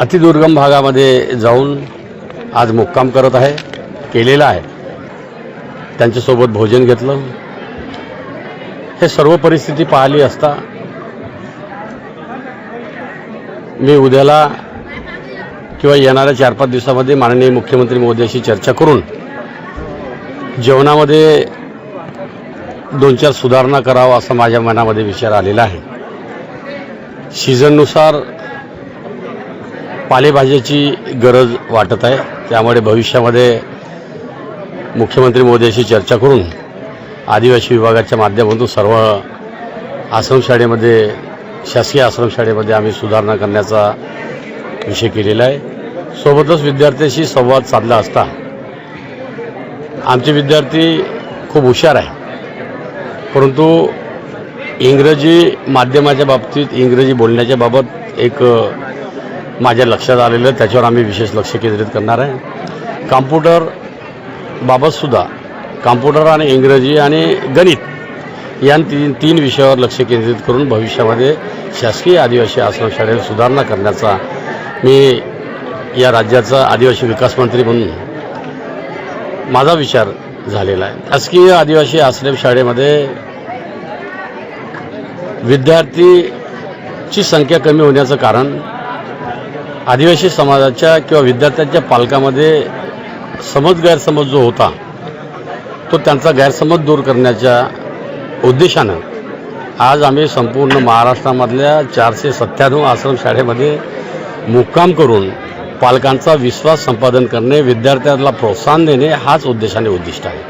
अतिदुर्गम भागामध्ये जाऊन आज मुक्काम करत आहे केलेला आहे. त्यांच्यासोबत भोजन घेतलं. हे सर्व परिस्थिती पाहिली असता मी उद्याला किंवा येणाऱ्या चार पाच दिवसामध्ये माननीय मुख्यमंत्री मोदीशी चर्चा करून जेवणामध्ये दोन चार सुधारणा करावं असा माझ्या मनामध्ये विचार आलेला आहे. सीझननुसार पालेभाज्याची गरज वाटत आहे. त्यामुळे भविष्यामध्ये मुख्यमंत्री मोदीशी चर्चा करून आदिवासी विभागाच्या माध्यमातून सर्व आश्रमशाळेमध्ये शासकीय आश्रमशाळेमध्ये आम्ही सुधारणा करण्याचा विषय केलेला आहे. सोबतच विद्यार्थ्यांशी संवाद साधला असता आमचे विद्यार्थी खूप हुशार आहे परंतु इंग्रजी माध्यमाच्या बाबतीत इंग्रजी बोलण्याच्या बाबत एक माझ्या लक्षात आलेलं आहे. त्याच्यावर आम्ही विशेष लक्ष केंद्रित करणार आहे कॉम्प्युटर बाबतसुद्धा कॉम्प्युटर आणि इंग्रजी आणि गणित या तीन तीन विषयावर लक्ष केंद्रित करून भविष्यामध्ये शासकीय आदिवासी आश्रमशाळेला सुधारणा करण्याचा मी या राज्याचा आदिवासी विकास मंत्री म्हणून माझा विचार झालेला आहे शासकीय आदिवासी आश्रमशाळेमध्ये विद्यार्थीची संख्या कमी होण्याचं कारण आदिवासी समाजाच्या किंवा विद्यार्थ्यांच्या पालकामध्ये समज गैरसमज जो होता तो त्यांचा गैरसमज दूर करण्याच्या उद्देशानं आज आम्ही संपूर्ण महाराष्ट्रामधल्या चारशे सत्त्याण्णव आश्रमशाळेमध्ये मुक्काम करून पालकांचा विश्वास संपादन करणे विद्यार्थ्यांना प्रोत्साहन देणे हाच उद्देशाने उद्दिष्ट आहे.